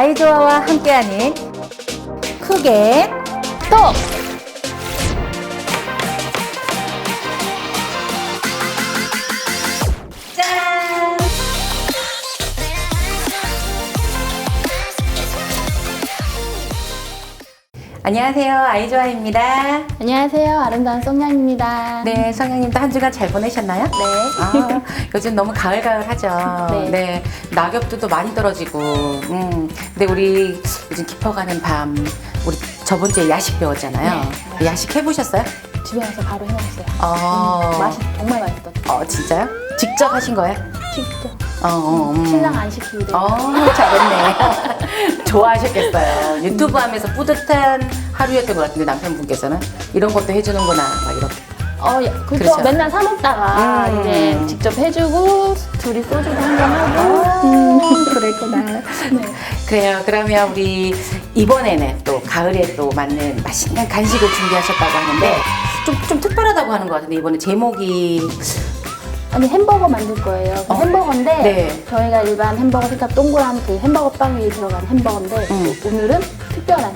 아이조아와 함께하는 크게 또 안녕하세요. 아이조아입니다. 안녕하세요. 아름다운 송냥입니다. 네, 성향님도 한 주간 잘 보내셨나요? 네. 아, 요즘 너무 가을가을하죠. 네. 네. 낙엽도 또 많이 떨어지고. 음. 근데 우리 요즘 깊어가는 밤, 우리 저번 주에 야식 배웠잖아요. 네. 야식 해보셨어요? 집에 와서 바로 해놨어요. 어. 음, 맛이 정말 맛있었죠. 어, 진짜요? 직접 하신 거예요? 직접. 어, 어, 음. 신랑 안 시키고. 어. 어, 잘했네. 좋아하셨겠어요. 유튜브 하면서 뿌듯한 하루였던 것 같은데 남편분께서는 이런 것도 해주는구나. 막 이렇게. 어, 예, 그죠. 그렇죠. 맨날 사 먹다가 음. 이제 직접 해주고 둘이 소주도 한잔 하고. 음, 그랬구나. 네. 그래요. 그러면 우리 이번에는 또 가을에 또 맞는 맛있는 간식을 준비하셨다고 하는데 좀, 좀 특별하다고 하는 것 같은데 이번에 제목이 아니 햄버거 만들 거예요. 그 어. 햄버거인데 네. 저희가 일반 햄버거 색깔 동그란 그 햄버거 빵 위에 들어간 햄버거인데 음. 오늘은 특별한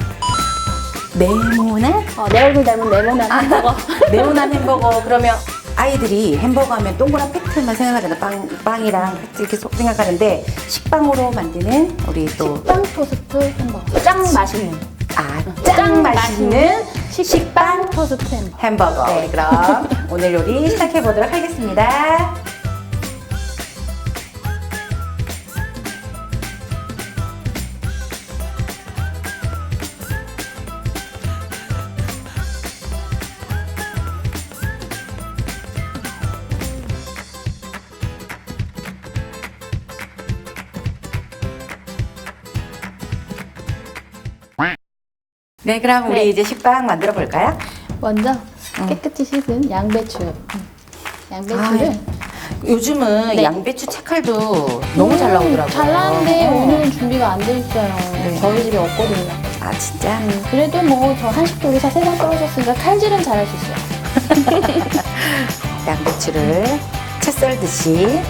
네모난 어, 내 얼굴 닮은 네모난 햄버거. 네모난 햄버거 그러면 아이들이 햄버거 하면 동그란 팩트만 생각하잖아 빵, 빵이랑 팩트 이렇게 소- 생각하는데 식빵으로 만드는 우리 또 빵 토스트 햄버거. 짱 맛있는. 아, 짱 맛있는 식빵 토스트 햄버거. 햄버거. 네, 그럼 오늘 요리 시작해 보도록 하겠습니다. 네, 그럼 우리 네. 이제 식빵 만들어 볼까요? 먼저 깨끗이 씻은 양배추. 음. 양배추를 요즘은 네. 양배추 채칼도 너무 잘 나오더라고요. 잘 나왔는데 어. 오늘은 준비가 안 돼 있어요. 네. 저희 집에 없거든요. 아 진짜? 음, 그래도 뭐 저 한식 요리사 세 번 떨어졌으니까 칼질은 잘할 수 있어요. 양배추를 채 썰듯이.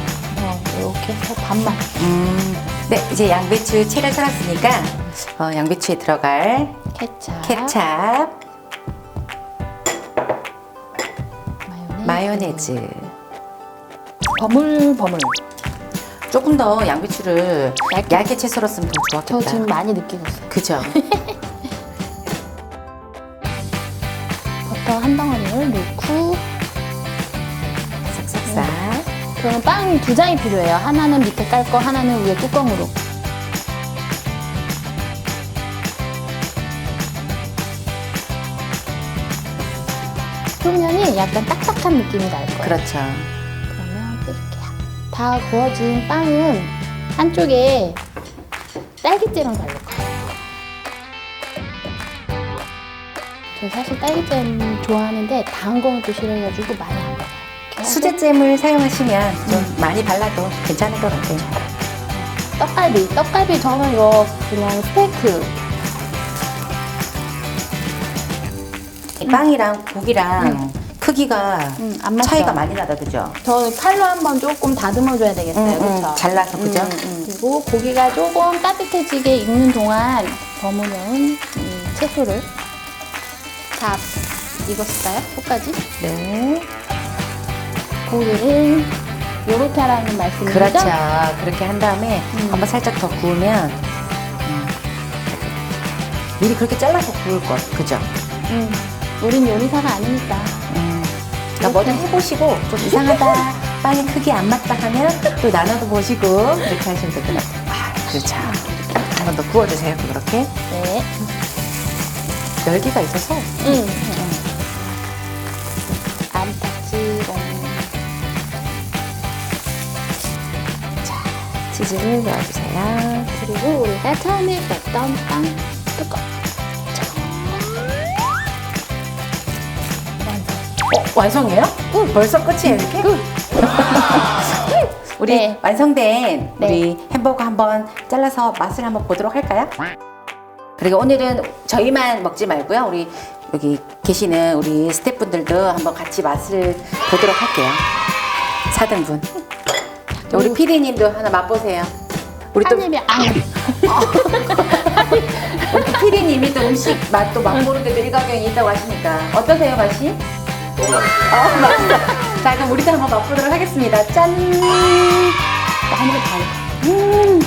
어, 이렇게 해서 반만. 음, 네 이제 양배추 채를 썰었으니까 어, 양배추에 들어갈 케찹, 케찹, 마요네즈, 마요네즈. 버물 버물. 조금 더 양배추를 얇게. 얇게 채 썰었으면 더저 좋았겠다. 지금 많이 느끼고 있어요. 그죠? 그러면 빵 두 장이 필요해요. 하나는 밑에 깔 거, 하나는 위에 뚜껑으로. 표면이 약간 딱딱한 느낌이 날 거예요. 그렇죠. 그러면 뜯을게요. 다 구워진 빵은 한쪽에 딸기잼을 바를 거예요. 저 사실 딸기잼 좋아하는데 단 거는 또 싫어해가지고 많이 안. 이렇게 수제잼을 사용하시면 좀 많이 발라도 괜찮을 것 같아요. 떡갈비. 떡갈비 저는 이거 그냥 스테이크. 빵이랑 고기랑 크기가 음, 안 맞죠? 차이가 많이 나다 그죠? 저 칼로 한번 조금 다듬어줘야 되겠어요. 음, 음, 그렇죠? 잘라서, 그죠? 그리고 고기가 조금 따뜻해지게 익는 동안 버무는 음, 채소를 다 익었을까요? 끝까지? 네. 고기를 요렇게 하라는 말씀이죠? 그렇죠. 그렇게 한 다음에 음. 한번 살짝 더 구우면 음, 미리 그렇게 잘라서 구울 것, 그죠? 음, 우린 요리사가 아니니까. 음. 그러니까 뭐든 해보시고 좀 이상하다, 빵의 크기 안 맞다 하면 또 나눠도 보시고 그렇게 하시면 될 것 같아요. 아, 그렇죠. 한번 더 구워주세요. 그렇게 네. 열기가 있어서 음. 치즈를 넣어주세요. 그리고 우리가 처음에 뺐던 빵 뚜껑. 어, 완성이에요? 응. 벌써 끝이에요, 이렇게? 우리 네. 완성된 네. 우리 햄버거 한번 잘라서 맛을 한번 보도록 할까요? 그리고 오늘은 저희만 먹지 말고요. 우리 여기 계시는 우리 스태프분들도 한번 같이 맛을 보도록 할게요. 4등분. 우리 피디님도 하나 맛보세요. 우리 또 한입이 안. 우리 피디님이 또 음식 맛도 맛보는데 일가견이 있다고 하시니까 어떠세요 맛이? 어 맛있어. 자 그럼 우리도 한번 맛보도록 하겠습니다. 짠. 한입 반. 음.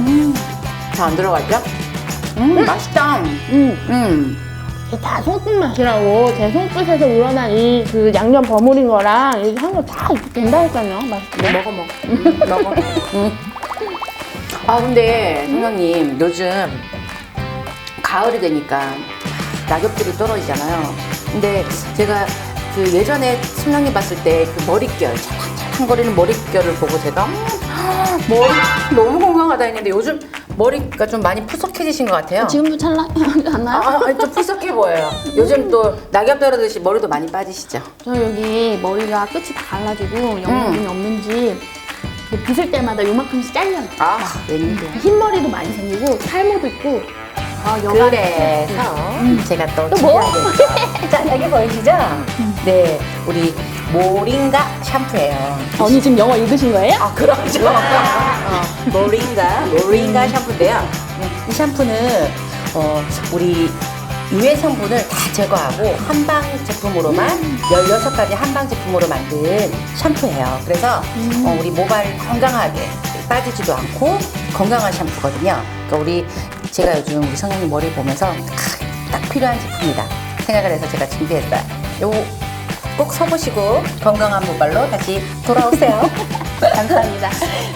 음. 잘 안 들어가죠? 음 맛있다. 음. 음. 다 손끝 맛이라고 제 손끝에서 우러난 이 그 양념 버무린 거랑 이렇게 한거 다 된다니까요. 맛있게. 먹어 먹어. 음, 먹어. 음. 아 근데 선생님 요즘 가을이 되니까 낙엽들이 떨어지잖아요. 근데 제가 그 예전에 순영이 봤을 때 그 머릿결 찰랑찰랑거리는 머릿결을 보고 제가 음, 머리 너무 건강하다 했는데 요즘 머리가 좀 많이 푸석해지신 것 같아요. 지금도 찰랑하지 않나요? 아, 아니, 좀 푸석해 보여요. 요즘 또 낙엽 떨어듯이 머리도 많이 빠지시죠? 저 여기 머리가 끝이 다 갈라지고 영양분이 없는지 이렇게 빗을 때마다 요만큼씩 잘려요. 아, 웬일이야. 흰머리도 많이 생기고 탈모도 있고 아, 그래서 제가 또또 뭐? 준비한 게 짠, 여기 보이시죠? 네, 우리 모링가 샴푸예요. 언니 지금 영어 읽으신 거예요? 아, 그렇죠. 어, 모링가, 모링가 샴푸인데요. 음, 이 샴푸는 어, 우리 유해 성분을 다 제거하고 한방 제품으로만 16가지 한방 제품으로 만든 샴푸예요. 그래서 어, 우리 모발 건강하게 빠지지도 않고 건강한 샴푸거든요. 그러니까 우리 제가 요즘 우리 성형님 머리 보면서 딱, 딱 필요한 제품이다 생각을 해서 제가 준비했어요. 요거 꼭 써보시고 건강한 모발로 다시 돌아오세요. 감사합니다.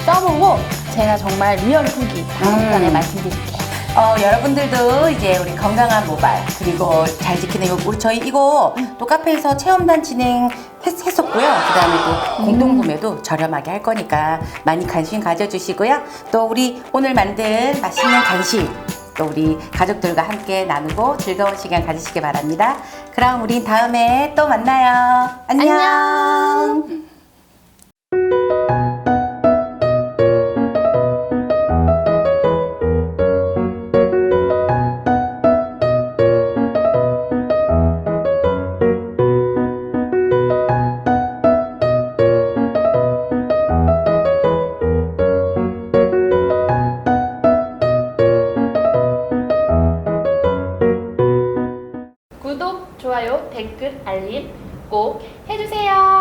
써보고 제가 정말 리얼 후기 다음 음. 편에 말씀드릴게요. 어, 여러분들도 이제 우리 건강한 모발 그리고 잘 지키는 요 우리 저희 이거 또 카페에서 체험단 진행했었고요. 그다음에 또 공동 구매도 저렴하게 할 거니까 많이 관심 가져주시고요. 또 우리 오늘 만든 맛있는 간식 또 우리 가족들과 함께 나누고 즐거운 시간 가지시기 바랍니다. 그럼 우린 다음에 또 만나요. 안녕. 안녕. 알림 꼭 해주세요.